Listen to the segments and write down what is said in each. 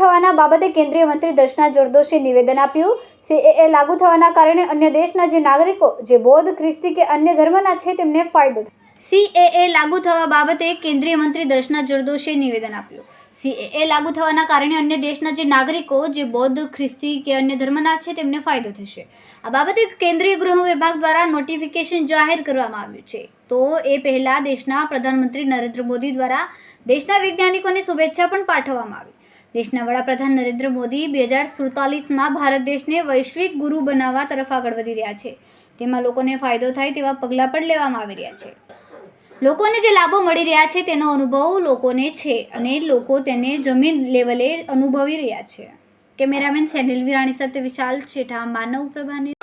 થવાના બાબતે કેન્દ્રીય મંત્રી દર્શના જોરદોશીએ નિવેદન આપ્યું. સીએએ લાગુ થવાના કારણે અન્ય દેશના જે નાગરિકો, જે બૌદ્ધ, ખ્રિસ્તી કે અન્ય ધર્મના છે, તેમને ફાયદો સીએએ લાગુ થવા બાબતે કેન્દ્રીય મંત્રી દર્શના જોરદોશીએ નિવેદન આપ્યું. સીએએ લાગુ થવાના કારણે અન્ય દેશના જે નાગરિકો, જે બૌદ્ધ, ખ્રિસ્તી કે અન્ય ધર્મના છે, તેમને ફાયદો થશે. આ બાબતે કેન્દ્રીય ગૃહ વિભાગ દ્વારા નોટિફિકેશન જાહેર કરવામાં આવ્યું છે. તો એ પહેલાં દેશના પ્રધાનમંત્રી નરેન્દ્ર મોદી દ્વારા દેશના વૈજ્ઞાનિકોને શુભેચ્છા પણ પાઠવવામાં આવી. દેશના વડાપ્રધાન નરેન્દ્ર મોદી બે હજાર સુડતાલીસમાં ભારત દેશને વૈશ્વિક ગુરુ બનાવવા તરફ આગળ વધી રહ્યા છે. તેમાં લોકોને ફાયદો થાય તેવા પગલાં પણ લેવામાં આવી રહ્યા છે. લોકોને જે લાભો મળી રહ્યા છે તેનો અનુભવ લોકોને છે અને લોકો તેને જમીન લેવલે અનુભવી રહ્યા છે. કેમેરામેન સેનિલ વિરાણી સાથે વિશાલ છેઠા માનવ પ્રભાની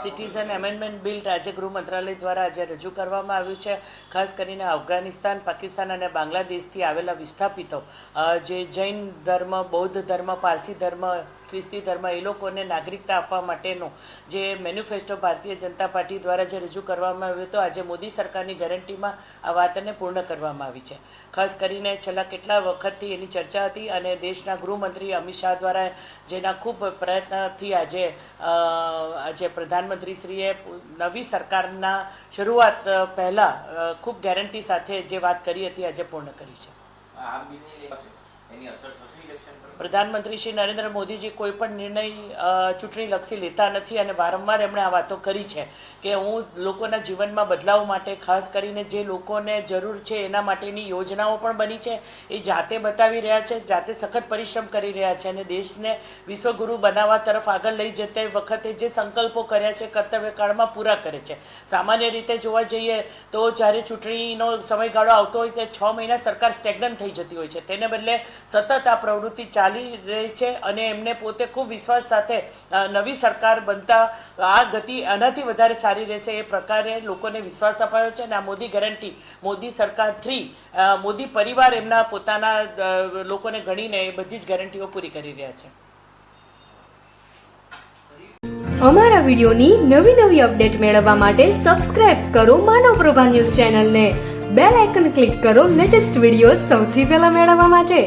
સિટીઝન એમેન્ડમેન્ટ બિલ રાજ્ય ગૃહ મંત્રાલય દ્વારા આજે રજૂ કરવામાં આવ્યું છે. ખાસ કરીને અફઘાનિસ્તાન, પાકિસ્તાન અને બાંગ્લાદેશથી આવેલા વિસ્થાપિતો જે જૈન ધર્મ, બૌદ્ધ ધર્મ, પારસી ધર્મ ખ્રિસ્તી ધર્મ એ લોકોને નાગરિકતા આપવા માટેનો જે મેન્યુફેસ્ટો ભારતીય જનતા પાર્ટી દ્વારા જે રજૂ કરવામાં આવ્યો હતો, આજે મોદી સરકારની ગેરંટીમાં આ વાતને પૂર્ણ કરવામાં આવી છે. ખાસ કરીને છેલ્લા કેટલા વખતથી એની ચર્ચા હતી અને દેશના ગૃહમંત્રી અમિત શાહ દ્વારા જેના ખૂબ પ્રયત્નથી આજે આજે પ્રધાનમંત્રીશ્રીએ નવી સરકારના શરૂઆત પહેલાં ખૂબ ગેરંટી સાથે જે વાત કરી હતી, આજે પૂર્ણ કરી છે. પ્રધાનમંત્રી શ્રી નરેન્દ્ર મોદીજી કોઈ પણ નિર્ણય ચૂંટણીલક્ષી લેતા નથી અને વારંવાર એમણે આ વાતો કરી છે કે હું લોકોના જીવનમાં બદલાવ માટે, ખાસ કરીને જે લોકોને જરૂર છે એના માટેની યોજનાઓ પણ બની છે, એ જાતે બતાવી રહ્યા છે, જાતે સખત પરિશ્રમ કરી રહ્યા છે અને દેશને વિશ્વગુરુ બનાવવા તરફ આગળ લઈ જતા વખતે જે સંકલ્પો કર્યા છે, કર્તવ્યકાળમાં પૂરા કરે છે. સામાન્ય રીતે જોવા જઈએ તો જ્યારે ચૂંટણીનો સમયગાળો આવતો હોય તે છ મહિના સરકાર સ્ટેગ્નન્ટ થઈ જતી હોય છે. તેને બદલે સતત આ પ્રવૃત્તિ ચાલી રહી છે અને એમને પોતે ખૂબ વિશ્વાસ સાથે નવી સરકાર બનતા આ ગતિ આનાથી વધારે સારી રહેશે એ પ્રકારે લોકોને વિશ્વાસ અપાયો છે અને આ મોદી ગેરંટી, મોદી સરકાર થ્રી મોદી પરિવાર એમના પોતાના લોકોને ગણીને એ બધી જ ગેરંટીઓ પૂરી કરી રહ્યા છે. અમારા વિડિયોની નવી નવી અપડેટ મેળવવા માટે સબસ્ક્રાઇબ કરો માનવ પ્રભા ન્યૂઝ ચેનલને. બેલ આઇકન ક્લિક કરો લેટેસ્ટ વીડિયો સૌથી પહેલા મેળવવા માટે.